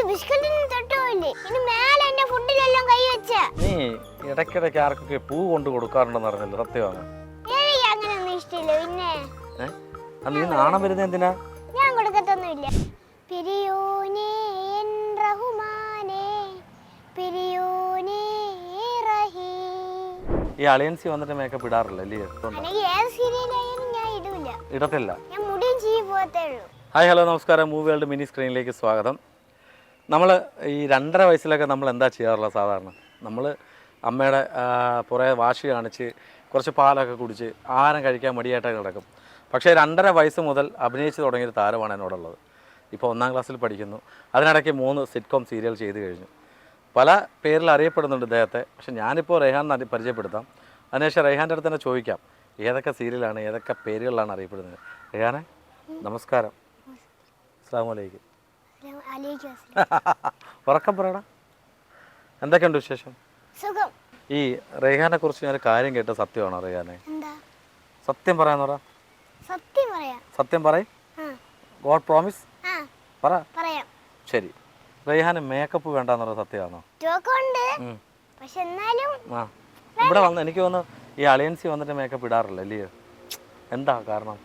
എന്റെ ബിസ്ക്കറ്റിന് തൊട്ടുമില്ലേ ഇനി മേലെ എന്റെ ഫുഡിലെല്ലാം കൈ വെച്ച. നീ ഇടയ്ക്കിടയ്ക്ക് ആർക്കൊക്കെ പൂ കൊണ്ട് കൊടുക്കാറുണ്ടെന്ന് അറിഞ്ഞല്ലോ സത്യമാണ് എനിക്ക് അങ്ങനെയൊന്നും ഇഷ്ടമില്ല. പിന്നെ? ഏ? അത് നീ നാണം വരുന്നത് എന്തിനാ? ഞാൻ കൊടുക്കത്തൊന്നുമില്ല. പിരിയോനേ എൻ റഹ്മാനേ പിരിയോനേ റഹീം. ഈ അളിയൻസി വന്നിട്ട് മേക്കപ്പ് ഇടാറില്ല അല്ലേ? അതുകൊണ്ട്. എനിക്ക് ഏത് സീരിയലായാലും ഞാൻ ഇടൂല. ഇടത്തില്ല. ഞാൻ മുടിയും ചെയ്യി പോകത്തേ ഉള്ളൂ. ഹായ് ഹലോ നമസ്കാരം. മൂവി വേൾഡ് മിനി സ്ക്രീനിലേക്ക് സ്വാഗതം. നമ്മൾ ഈ രണ്ടര വയസ്സിലൊക്കെ നമ്മൾ എന്താ ചെയ്യാറുള്ളത് സാധാരണ? നമ്മൾ അമ്മയുടെ പുറകെ വാശി കാണിച്ച് കുറച്ച് പാലൊക്കെ കുടിച്ച് ആഹാരം കഴിക്കാൻ മടിയായിട്ടൊക്കെ കിടക്കും. പക്ഷേ രണ്ടര വയസ്സ് മുതൽ അഭിനയിച്ച് തുടങ്ങിയൊരു താരമാണ് എന്നോടുള്ളത്. ഇപ്പോൾ ഒന്നാം ക്ലാസ്സിൽ പഠിക്കുന്നു. അതിനിടയ്ക്ക് മൂന്ന് സിറ്റ്കോം സീരിയൽ ചെയ്ത് കഴിഞ്ഞു. പല പേരിൽ അറിയപ്പെടുന്നുണ്ട് ഇദ്ദേഹത്തെ. പക്ഷേ ഞാനിപ്പോൾ റേഹാൻ പരിചയപ്പെടുത്താം. അതിനുശേഷം റെഹാന്റെ അടുത്ത് തന്നെ ചോദിക്കാം. ഏതൊക്കെ സീരിയലാണ് ഏതൊക്കെ പേരുകളിലാണ് അറിയപ്പെടുന്നത്? റേഹാനെ നമസ്കാരം. അസ്സാം വലൈക്കും. ഉറക്കം പറയണം എന്തൊക്കെയുണ്ട് വിശേഷം? സുഖം. ഈ റെഹാനെ കുറിച്ച് ഞാൻ കാര്യം കേട്ട സത്യമാണോ റെഹാനെ സത്യം പറയാന്ന് പറ. സത്യം പറയാം. സത്യം പറയ്. God promise. പറ. പറയാം. ശരി. റേഹാന് മേക്കപ്പ് വേണ്ടെന്ന് പറഞ്ഞ സത്യമാണോ. പക്ഷെ എന്നാലും ഇവിടെ വന്ന് എനിക്ക് വന്ന് ഈ അളിയൻസി വന്നിട്ട് മേക്കപ്പ് ഇടാറില്ല അല്ലയോ എന്താ കാരണം?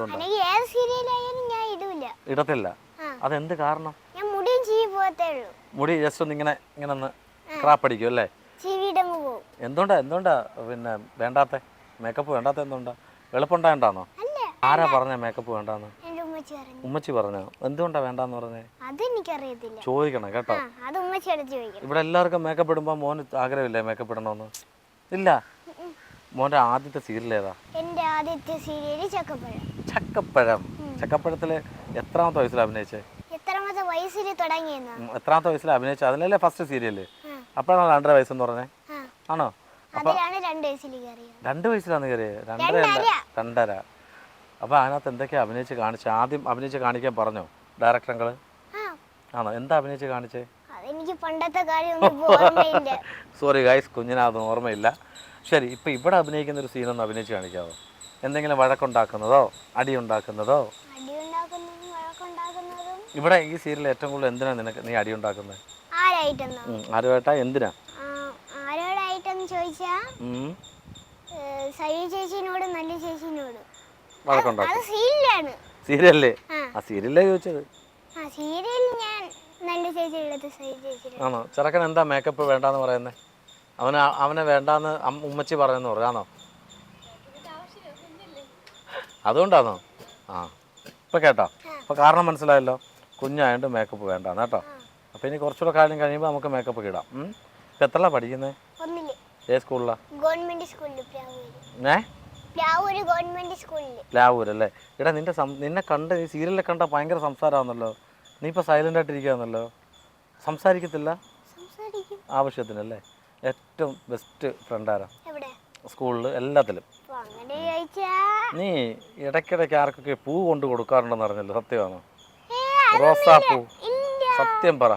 ഇടത്തില്ല. അതെന്ത് കാരണം ഞാൻ മുടിയും ചെയ്യി പോകത്തേ ഉള്ളൂ മുടി ജസ്റ്റ് ഒന്ന് ഇങ്ങനെ ഇങ്ങനെ ഒന്ന് ക്രാപ്പ് അടിക്കും അല്ലേ? എന്തുകൊണ്ടാ എന്തുകൊണ്ടാ പിന്നെ വേണ്ടാത്ത മേക്കപ്പ് വേണ്ടാത്ത എന്തുകൊണ്ടാ എളുപ്പമുണ്ടായിട്ടാണോ അല്ല ആരാ പറഞ്ഞ മേക്കപ്പ് വേണ്ടാന്ന്? ഉമ്മച്ചി പറഞ്ഞു. എന്തുകൊണ്ടാ വേണ്ടാന്ന് പറഞ്ഞേ? അതെനിക്കറിയത്തില്ല. ചോദിക്കണം കേട്ടോ. ഇവിടെ എല്ലാവർക്കും മേക്കപ്പ് ഇടുമ്പോൾ മോന് ആഗ്രഹമില്ലേ മേക്കപ്പ് ഇടണോന്ന്? ഇല്ല. മോന്റെ ആദ്യത്തെ സീരിയൽ ഏതാ? എന്റെ ആദ്യത്തെ ചക്കപ്പഴം. ചക്കപ്പഴം. ചക്കപ്പഴത്തിൽ എത്രാമത്തെ വയസ്സിൽ അഭിനയിച്ചേ? വയസ്സിൽ തുടങ്ങിയെന്നോ? എത്രാമത്തെ വയസ്സിൽ അഭിനയിച്ചത് അതിലല്ലേ ഫസ്റ്റ് സീരിയൽ അപ്പോഴാണ് രണ്ടര വയസ്സെന്ന് പറഞ്ഞേ? ആണോ? രണ്ട് വയസ്സിലാണ് കയറിയത്. രണ്ടര. രണ്ടര. അപ്പോൾ അതിനകത്ത് എന്തൊക്കെയാ അഭിനയിച്ച് കാണിച്ചത് ആദ്യം അഭിനയിച്ച് കാണിക്കാൻ പറഞ്ഞോ? ഡയറക്ടറങ്ങൾ? ആണോ? എന്താ അഭിനയിച്ച് കാണിച്ചേ? എനിക്ക് പണ്ടത്തെ ഓർമ്മയില്ല. സോറി ഗായ്സ് കുഞ്ഞിനതൊന്നും ഓർമ്മയില്ല. ശരി ഇപ്പൊ ഇവിടെ അഭിനയിക്കുന്ന ഒരു സീനൊന്ന് അഭിനയിച്ച് കാണിക്കാമോ എന്തെങ്കിലും വഴക്കുണ്ടാക്കുന്നതോ? അടി ഉണ്ടാക്കുന്നതോ ഇവിടെ ഈ സീരിയൽ ഏറ്റവും കൂടുതൽ എന്തിനാ നിനക്ക് നീ അടി ഉണ്ടാക്കുന്നത്? ആരായിട്ടെന്നോ? ആരുമായിട്ടാ എന്തിനാ? ആരോടായിട്ടെന്ന് ചോദിച്ചാ സൈ ചേച്ചിനോട് നല്ല ചേച്ചിനോട്. വഴക്കുണ്ടാക്കും. അത് സീരിയലാണ്. സീരിയല്ലേ ആ. സീരിയല്ലേ സീരിയലേ ചോദിച്ചത്? ആ സീരിയൽ ഞാൻ നല്ല ചേച്ചിയുടെ ഉള്ളത് സൈ ചേച്ചി ആണോ? ചെറുക്കൻ എന്താ മേക്കപ്പ് വേണ്ടാന്ന് പറയുന്നത് അവന് അവനെ വേണ്ടാന്ന് ഉമ്മച്ചി പറയുന്നു പറയാണോ അതുകൊണ്ടാണോ? ആ. ഇപ്പം കേട്ടോ? അപ്പോൾ കാരണം മനസ്സിലായല്ലോ? കുഞ്ഞായതുകൊണ്ട് മേക്കപ്പ് വേണ്ടാണ് കേട്ടോ. അപ്പോൾ ഇനി കുറച്ചുകൂടെ കാലം കഴിയുമ്പോൾ നമുക്ക് മേക്കപ്പ് ഇടാം. ഇപ്പം എത്രല്ല പഠിക്കുന്നത് ഏത് സ്കൂളിലാണ് സ്കൂളിൽ ഏ? പ്ലാവൂര് ഗവൺമെന്റ് സ്കൂളിൽ ലാവൂർ അല്ലേ? എടാ നിന്റെ നിന്നെ കണ്ട് നീ സീരിയലിൽ കണ്ട ഭയങ്കര സംസാരമാണല്ലോ നീ ഇപ്പോൾ സൈലന്റ് ആയിട്ടിരിക്കുകയാണല്ലോ സംസാരിക്കത്തില്ല? ആവശ്യത്തിന് ആവശ്യത്തിനല്ലേ? ഏറ്റവും ബെസ്റ്റ് ഫ്രണ്ടാരാ എവിടെ? സ്കൂളിൽ എല്ലാത്തിലും. നീ ഇടയ്ക്കിടയ്ക്ക് ആർക്കൊക്കെ പൂ കൊണ്ട് കൊടുക്കാറുണ്ടെന്ന് അറിഞ്ഞല്ലോ സത്യമാണോ? റോസാപ്പൂ. സത്യം പറ.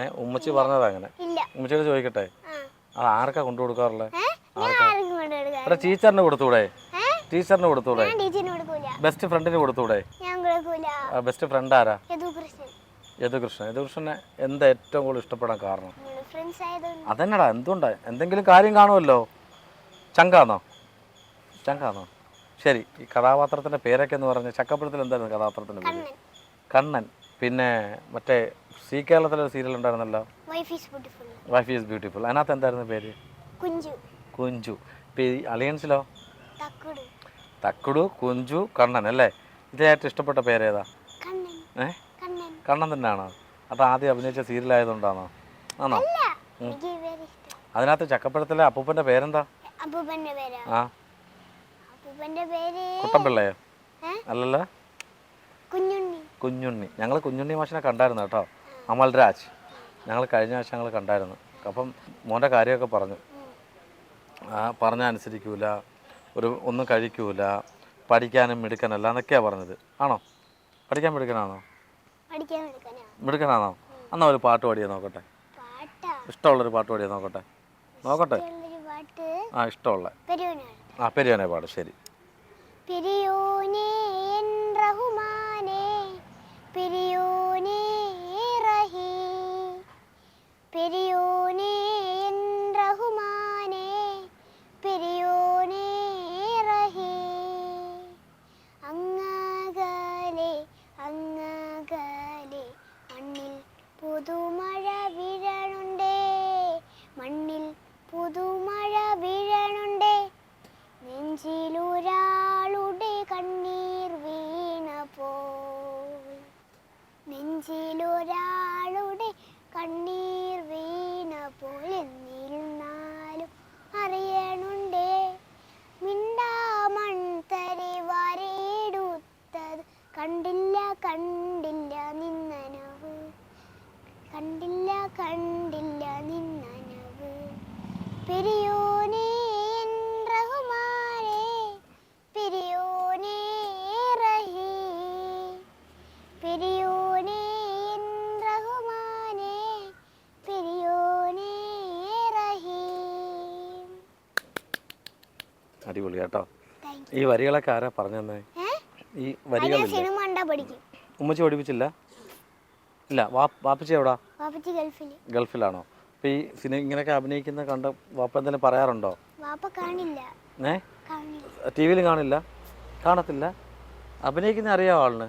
ഏ ഉമ്മച്ചി പറഞ്ഞതാ അങ്ങനെ. ഉമ്മച്ചിയോട് ചോദിക്കട്ടെ? അത് ആർക്കാ കൊണ്ടു കൊടുക്കാറുള്ളത് ടീച്ചറിന് കൊടുത്തൂടെ? ടീച്ചറിന് കൊടുത്തൂടെ? ബെസ്റ്റ് ഫ്രണ്ടിന് കൊടുത്തൂടെ? ബെസ്റ്റ് ഫ്രണ്ട് ആരാ? യദു കൃഷ്ണൻ യദുകൃഷ്ണൻ. യദുകൃഷ്ണനെ എന്താ ഏറ്റവും കൂടുതൽ ഇഷ്ടപ്പെടാൻ കാരണം? അതന്നെടാ എന്തുകൊണ്ടാ? എന്തെങ്കിലും കാര്യം കാണുമല്ലോ? ചങ്കാന്നോ? ചങ്കാന്നോ? ശരി ഈ കഥാപാത്രത്തിന്റെ പേരൊക്കെ എന്ന് പറഞ്ഞ ചക്കപ്പുഴത്തിൽ എന്തായിരുന്നു കഥാപാത്രത്തിന്റെ പേര്? കണ്ണൻ. പിന്നെ മറ്റേ സീ കേരളത്തിലെ സീരിയൽ ഉണ്ടായിരുന്നല്ലോ. വൈഫ് ഈസ് ബ്യൂട്ടിഫുൾ അതിനകത്ത് എന്തായിരുന്നു പേര്? കുഞ്ചു. അലിയൻസിലോ തക്കുടു. കുഞ്ചു കണ്ണൻ അല്ലേ? ഇതിൽ ഏറ്റവും ഇഷ്ടപ്പെട്ട പേരേതാ ഏ? കണ്ണൻ. തന്നെയാണോ? അത് ആദ്യം അഭിനയിച്ച സീരിയൽ ആയതുകൊണ്ടാണോ? ആണോ? അതിനകത്ത് ചക്കപ്പഴത്തിലെ അപ്പൂപ്പന്റെ പേരെന്താ? അപ്പൂപ്പന്റെ പേരാ. ആ. കുട്ടൻപിള്ളയോ? അല്ലല്ലോ. കുഞ്ഞുണ്ണി. കുഞ്ഞുണ്ണി. ഞങ്ങൾ കുഞ്ഞുണ്ണി മാഷിനെ കണ്ടായിരുന്നു കേട്ടോ. അമൽരാജ് ഞങ്ങൾ കഴിഞ്ഞ ആഴ്ച ഞങ്ങൾ കണ്ടായിരുന്നു. അപ്പം മോന്റെ കാര്യമൊക്കെ പറഞ്ഞു. ആ പറഞ്ഞ അനുസരിക്കൂല. ഒരു ഒന്നും കഴിക്കൂല. പഠിക്കാനും മിടുക്കനല്ല എന്നൊക്കെയാണ് പറഞ്ഞത്. ആണോ? പഠിക്കാൻ മിടുക്കനാണോ? മിടുക്കനാണോ? എന്നാൽ ഒരു പാട്ട് പാടിയാൽ നോക്കട്ടെ. ഇഷ്ടമുള്ളൊരു പാട്ട് പാടിയാൽ നോക്കട്ടെ. നോക്കട്ടെ. ആ ഇഷ്ടമുള്ള. ആ പെരിയോനെ പാട്. ശരി. പെരിയോനെ എൻ റഹ്മാനേ പിരിയൂനേ റഹീ. പിരിയൂ കണ്ടില്ല നിന്നനവ്. കണ്ടില്ല കണ്ടില്ല നിന്നനവ്. പെരിയോനേ റഹ്മാനേ പെരിയോനേ റഹീ. പെരിയോനേ റഹുമാനേ പെരിയോനേ റഹീം. അടിപൊളി കേട്ടോ. ഈ വരികളൊക്കെ ആരാ പറഞ്ഞു തന്നെ ഈ വരികളില്ലേ കണ്ടാ പഠിക്കും? ഉമ്മച്ചി പഠിപ്പിച്ചില്ല? ഇല്ല വാപ്പച്ചി എവിടാ? വാപ്പച്ചി ഗൾഫിൽ ഗൾഫിലാണോ? അപ്പൊ ഈ സിനിമ ഇങ്ങനെയൊക്കെ അഭിനയിക്കുന്ന കണ്ട വാപ്പ എന്തെങ്കിലും പറയാറുണ്ടോ? വാപ്പ കാണില്ല. ഏ? കാണില്ല. ടി വിയിൽ കാണില്ല? കാണത്തില്ല? അഭിനയിക്കുന്ന അറിയാമോ ആളിന്?